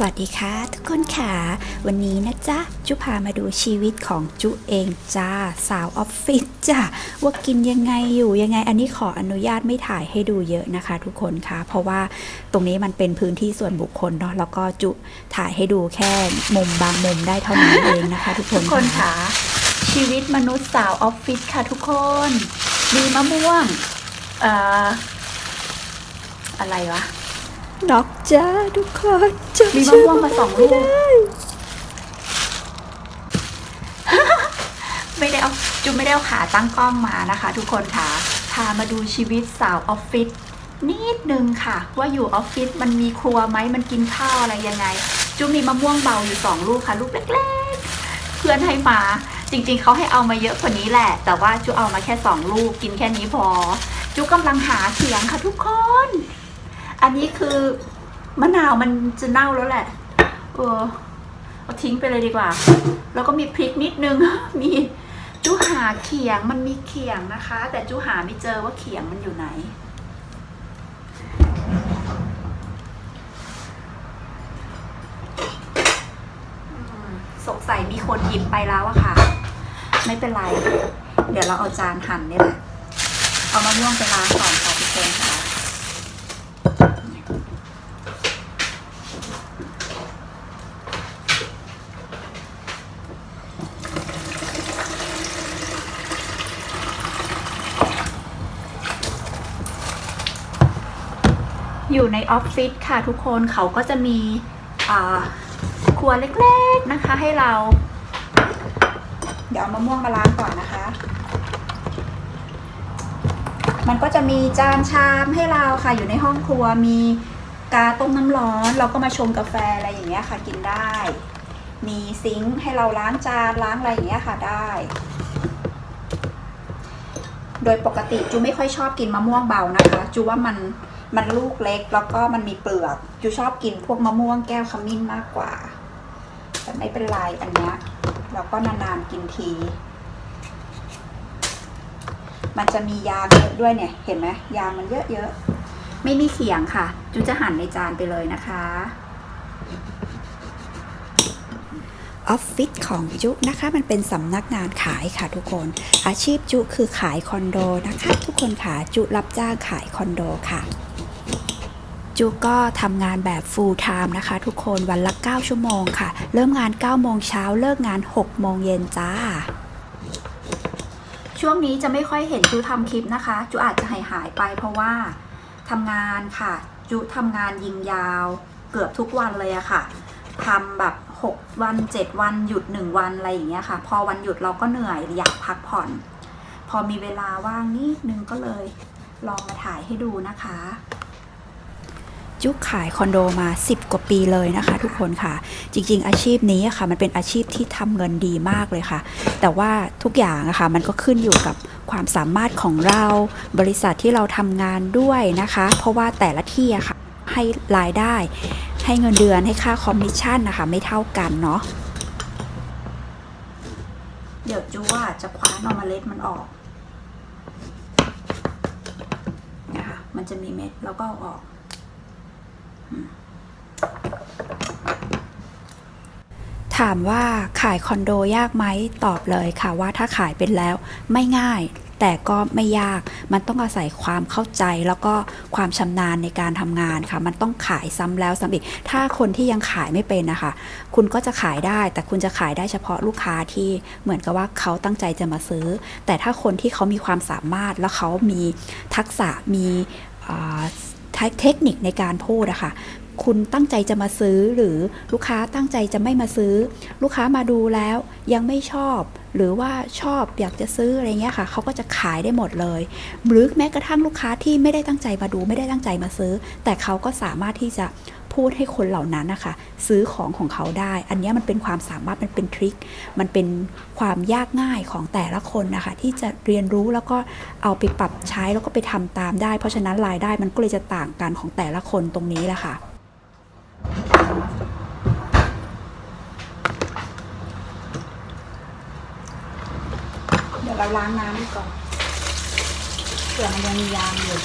สวัสดีค่ะ ทุกคนค่ะ วันนี้นะจ๊ะ จุพามาดูชีวิตของจุเองจ้า สาวออฟฟิศจ้าว่ากินยังไงอยู่ยังไง อันนี้ขออนุญาตไม่ถ่ายให้ดูเยอะนะคะ ทุกคนค่ะ เพราะว่าตรงนี้มันเป็นพื้นที่ส่วนบุคคลเนาะแล้วก็จุถ่ายให้ดูแค่มุมบางมุมได้เท่านั้นเองนะคะ ทุกคนทุกคนค่ะ ชีวิตมนุษย์สาวออฟฟิศค่ะ ทุกคนมีมะม่วงเอ่ออะไรวะ นอกจ้าทุกคนจำมีมะชื่ม่วงมาสองลูกไได้ ไม่ได้เอาจูไม่ได้เอาขาตั้งกล้องมานะคะ ทุกคนค่ะพามาดูชีวิตสาวออฟฟิศนิดนึงค่ะ ว่าอยู่ออฟฟิศมันมีครัวไหมมันกินข้าวอะไรยังไงจูมีมะม่วงเบาอยู่สองลูกค่ะ ลูกเล็กๆ เพื่อนให้มา จริงๆเขาให้เอามาเยอะกว่านี้แหละ แต่ว่าจูเอามาแค่สองลูกกินแค่นี้พอจูกำลังหาเขียงค่ะทุกคน อันนี้คือมะนาวมันจะเน่าแล้วแหละ เออเอาทิ้งไปเลยดีกว่า แล้วก็มีพริกนิดนึง มีจูหาเขียงมันมีเขียงนะคะ แต่จูหาไม่เจอว่าเขียงมันอยู่ไหน สงสัยมีคนหยิบไปแล้วอะค่ะ ไม่เป็นไร เดี๋ยวเราเอาจานหั่นนี่แหละ เอามะม่วงไปล้างก่อนค่ะทุกคนค่ะ อยู่ในออฟฟิศค่ะทุกคนเขาก็จะมีครัวเล็กๆนะคะให้เรา เดี๋ยวเอามะม่วงมาล้างก่อนนะคะ มันก็จะมีจานชามให้เราค่ะอยู่ในห้องครัวมีกาต้มน้ำร้อน เราก็มาชงกาแฟอะไรอย่างเงี้ยค่ะกินได้ มีซิงค์ให้เราล้างจานล้างอะไรอย่างเงี้ยค่ะได้ โดยปกติจูไม่ค่อยชอบกินมะม่วงเบานะคะ จูว่ามัน มันลูกเล็กแล้วก็มันมีเปลือกจูชอบกินพวกมะม่วงแก้วขมิ้นมากกว่า แต่ไม่เป็นไรอันเนี้ยเราก็นานๆกินที มันจะมียางเยอะด้วยเนี่ย เห็นไหมยางมันเยอะๆ ไม่มีเขียงค่ะ จูจะหั่นในจานไปเลยนะคะออฟฟิศของจุนะคะ มันเป็นสำนักงานขายค่ะทุกคน อาชีพจุคือขายคอนโดนะคะ ทุกคนค่ะจุรับจ้างขายคอนโดค่ะ จุก็ทำงานแบบ full time นะคะ ทุกคนวันละ 9 ชั่วโมงค่ะ เริ่มงาน 9 โมงเช้าเลิกงาน 6 โมงเย็นจ้า ช่วงนี้จะไม่ค่อยเห็นจูทำคลิปนะคะ จูอาจจะหายหายๆไปเพราะว่าทำงานค่ะ จูทำงานยิงยาวเกือบทุกวันเลยอะค่ะทำแบบ 6 วัน 7 วันหยุด 1 วันอะไรอย่างเงี้ยค่ะ พอวันหยุดเราก็เหนื่อยอยากพักผ่อน พอมีเวลาว่างนิดนึงก็เลย ลองมาถ่ายให้ดูนะคะ จุกขายคอนโดมา 10 กว่าปีเลยนะคะ ทุกคนค่ะ จริง ๆ อาชีพนี้ค่ะ มันเป็นอาชีพที่ทำเงินดีมากเลยค่ะ แต่ว่าทุกอย่างอะค่ะมันก็ขึ้นอยู่กับความสามารถของเราบริษัทที่เราทำงานด้วยนะคะ เพราะว่าแต่ละที่อะค่ะให้รายได้ ให้เงินเดือนให้ค่าคอมมิชชั่นนะคะไม่เท่ากันเนาะเดี๋ยวจูว่าจะคว้านอาเมล็ดมันออกนะคะมันจะมีเม็ดแล้วก็ออก ถามว่าขายคอนโดยากไหมตอบเลยค่ะว่าถ้าขายเป็นแล้วไม่ง่าย แต่ก็ไม่ยากมันต้องอาศัยความเข้าใจแล้วก็ความชำนาญในการทำงานค่ะ มันต้องขายซ้ำแล้วซ้ำอีกถ้าคนที่ยังขายไม่เป็นนะคะ คุณก็จะขายได้ แต่คุณจะขายได้เฉพาะลูกค้าที่เหมือนกับว่าเขาตั้งใจจะมาซื้อ แต่ถ้าคนที่เขามีความสามารถแล้วเขามีทักษะมีอ่า เทคนิคในการพูดอะค่ะคุณตั้งใจจะมาซื้อหรือลูกค้าตั้งใจจะไม่มาซื้อ ลูกค้ามาดูแล้วยังไม่ชอบ หรือว่าชอบอยากจะซื้ออะไรเงี้ยค่ะเขาก็จะขายได้หมดเลย หรือแม้กระทั่งลูกค้าที่ไม่ได้ตั้งใจมาดู ไม่ได้ตั้งใจมาซื้อ แต่เขาก็สามารถที่จะ พูดให้คนเหล่านั้นนะคะซื้อของของเขาได้ อันนี้มันเป็นความสามารถมันเป็นทริค มันเป็นความยากง่ายของแต่ละคนนะคะที่จะเรียนรู้แล้วก็เอาไปปรับใช้แล้วก็ไปทำตามได้ เพราะฉะนั้นรายได้มันก็เลยจะต่างกันของแต่ละคนตรงนี้แหละค่ะเดี๋ยวเราล้างน้ำดีก่อนเผื่อมันยังมียางอยู่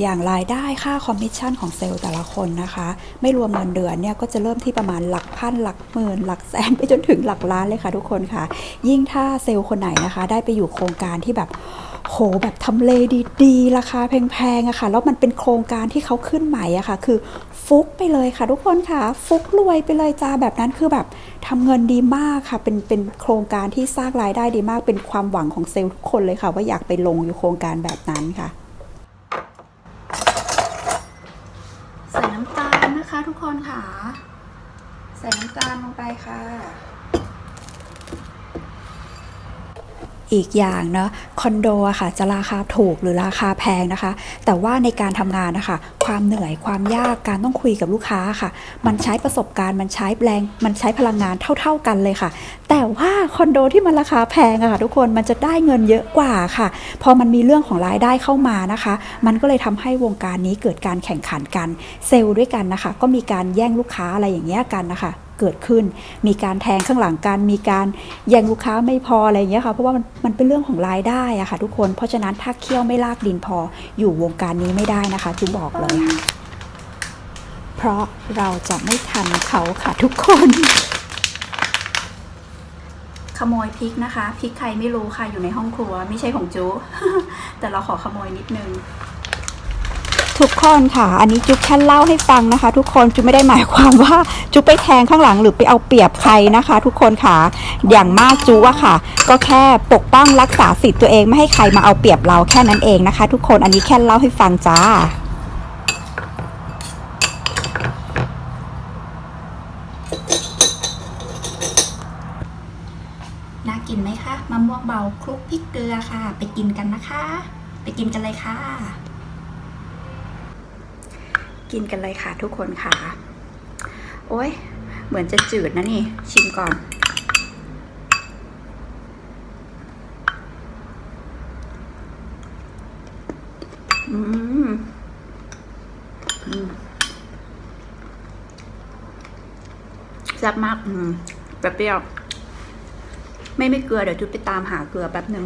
อย่างรายได้ค่าคอมมิชชั่นของเซลล์แต่ละคนนะคะ ไม่รวมเงินเดือนเนี่ยก็จะเริ่มที่ประมาณหลักพันหลักหมื่นหลักแสนไปจนถึงหลักล้านเลยค่ะทุกคนค่ะ ยิ่งถ้าเซลล์คนไหนนะคะ ได้ไปอยู่โครงการที่แบบโหแบบทำเลดีๆ ราคาแพงๆอะค่ะแล้วมันเป็นโครงการที่เขาขึ้นใหม่อะค่ะ คือฟุกไปเลยค่ะ ทุกคนค่ะ ฟุกรวยไปเลยจ้าแบบนั้นคือแบบทำเงินดีมากค่ะ เป็นเป็นโครงการที่สร้างรายได้ดีมากเป็นความหวังของเซลล์ทุกคนเลยค่ะ ว่าอยากไปลงอยู่โครงการแบบนั้นค่ะ ใส่น้ำตาลนะคะ ทุกคนค่ะ ใส่น้ำตาลลงไปค่ะ อีกอย่างเนาะคอนโดอะค่ะจะราคาถูกหรือราคาแพงนะคะ แต่ว่าในการทำงานนะคะ ความเหนื่อยความยากการต้องคุยกับลูกค้าค่ะ มันใช้ประสบการณ์มันใช้แรงมันใช้พลังงานเท่า ๆกันเลยค่ะ แต่ว่าคอนโดที่มันราคาแพงอะค่ะทุกคนมันจะได้เงินเยอะกว่าค่ะ พอมันมีเรื่องของรายได้เข้ามานะคะ มันก็เลยทำให้วงการนี้เกิดการแข่งขันกัน เซลล์ด้วยกันนะคะ ก็มีการแย่งลูกค้าอะไรอย่างเงี้ยกันนะคะ เกิดขึ้น มีการแทงข้างหลังกัน มีการแย่งลูกค้าไม่พออะไรอย่างเงี้ยค่ะ เพราะว่ามันมันเป็นเรื่องของรายได้อะค่ะทุกคน เพราะฉะนั้นถ้าเคี่ยวไม่ลากดินพออยู่วงการนี้ไม่ได้นะคะจุ๊บบอกเลยค่ะ เพราะเราจะไม่ทันเขาค่ะทุกคน ขโมยพริกนะคะพริกใครไม่รู้ค่ะอยู่ในห้องครัวไม่ใช่ของจูแต่เราขอขโมยนิดนึง ทุกคนค่ะ อันนี้จุ๊บแค่เล่าให้ฟังนะคะ ทุกคนจุ๊บไม่ได้หมายความว่าจุ๊บไปแทงข้างหลังหรือไปเอาเปรียบใครนะคะ ทุกคนค่ะ อย่างมากจุ๊อะค่ะ ก็แค่ปกป้องรักษาสิทธิ์ตัวเองไม่ให้ใครมาเอาเปรียบเราแค่นั้นเองนะคะ ทุกคนอันนี้แค่เล่าให้ฟังจ้าน่ากินไหมคะมะม่วงเบาคลุกพริกเกลือค่ะ ไปกินกันนะคะ ไปกินกันเลยค่ะ กินกันเลยค่ะทุกคนค่ะ โอ้ยเหมือนจะจืดนะนี่ ชิมก่อนอืมอืมแซ่บมาก อืมแบบเปรี้ยว ไม่ไม่เกลือ เดี๋ยวจุดไปตามหาเกลือแป๊บหนึ่ง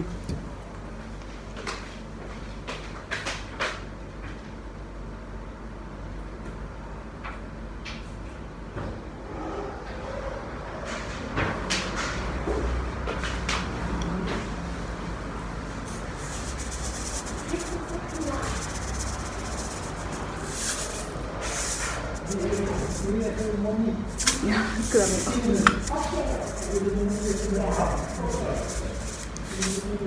Các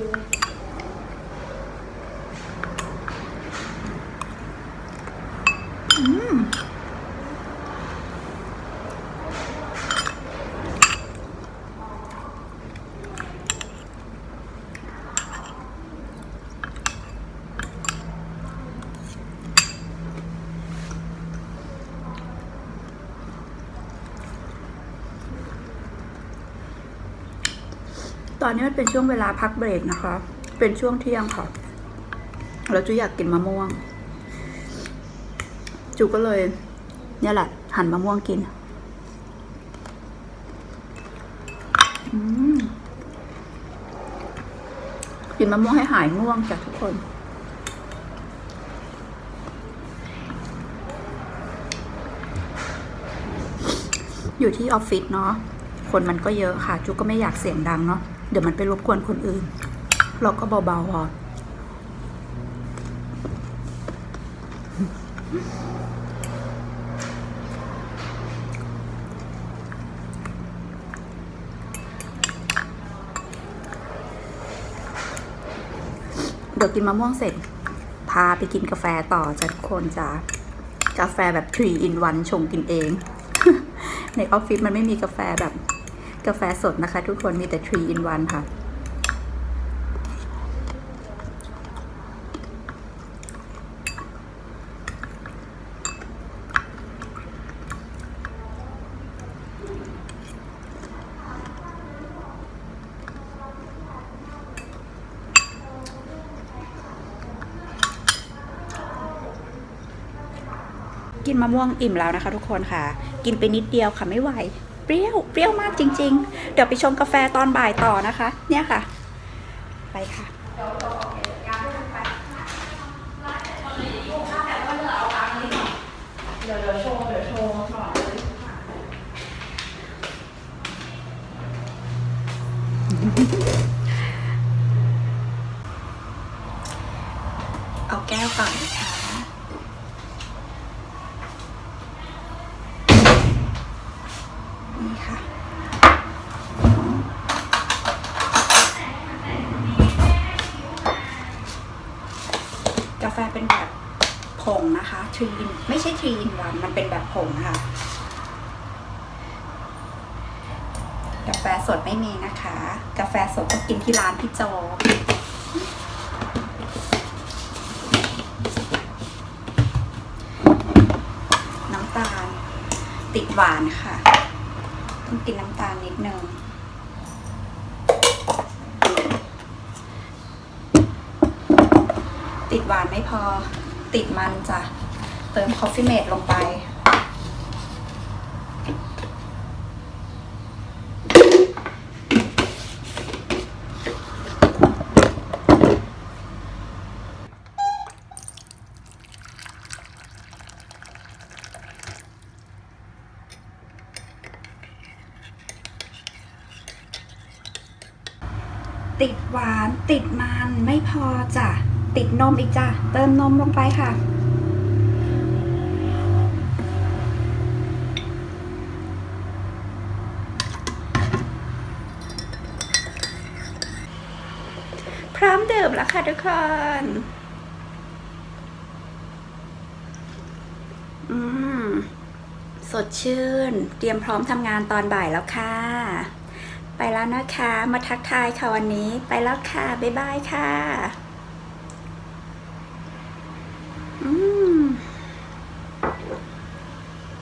迎 ตอนนี้มันเป็นช่วงเวลาพักเบรกนะคะ เป็นช่วงเที่ยงค่ะแล้วจูอยากกินมะม่วง จูก็เลย เนี่ยแหละ หั่นมะม่วงกินกินมะม่วงให้หายง่วงจากทุกคนอยู่ที่ออฟฟิศเนาะ คนมันก็เยอะค่ะ จุกก็ไม่อยากเสียงดังเนาะ เดี๋ยวมันไปรบกวนคนอื่น เราก็เบาๆพอเดี๋ยวกินมะม่วงเสร็จ พาไปกินกาแฟต่อจ้ะทุกคนจ้ะกาแฟแบบ 3 in 1 ชงกินเอง ในออฟฟิศมันไม่มีกาแฟแบบ กาแฟสดนะคะ ทุกคนมีแต่ 3 in 1 ค่ะ กินมะม่วงอิ่มแล้วนะคะ ทุกคนค่ะ กินไปนิดเดียวค่ะไม่ไหว เปรี้ยวเปรี้ยวมากจริง ๆ เดี๋ยวไปชงกาแฟตอนบ่ายต่อนะคะ เนี่ยค่ะ ไปค่ะเดี๋ยวเดี๋ยวโชว์เดี๋ยวโชว์ก่อนเลย เอาแก้วก่อนนะคะ นี่ค่ะ กาแฟเป็นแบบผงนะคะท รีนไม่ใช่ทรีนวันมันเป็นแบบผงค่ะกาแฟสดไม่มีนะคะ กาแฟสดต้องกินที่ร้านพี่โจน้ำตาล ติดหวานค่ะ ต้องกินน้ำตาลนิดนึงติดหวานไม่พอ ติดมันจ้ะ เติมคอฟฟี่เมดลงไป ติดหวานติดมันไม่พอจ้ะ ติดนมอีกจ้ะ เติมนมลงไปค่ะ ร้อมดื่มแล้วค่ะทุกคน อืม สดชื่น เตรียมพร้อมทำงานตอนบ่ายแล้วค่ะ ไปแล้วนะคะ มาทักทายค่ะวันนี้ ไปแล้วค่ะ บ๊ายบายค่ะ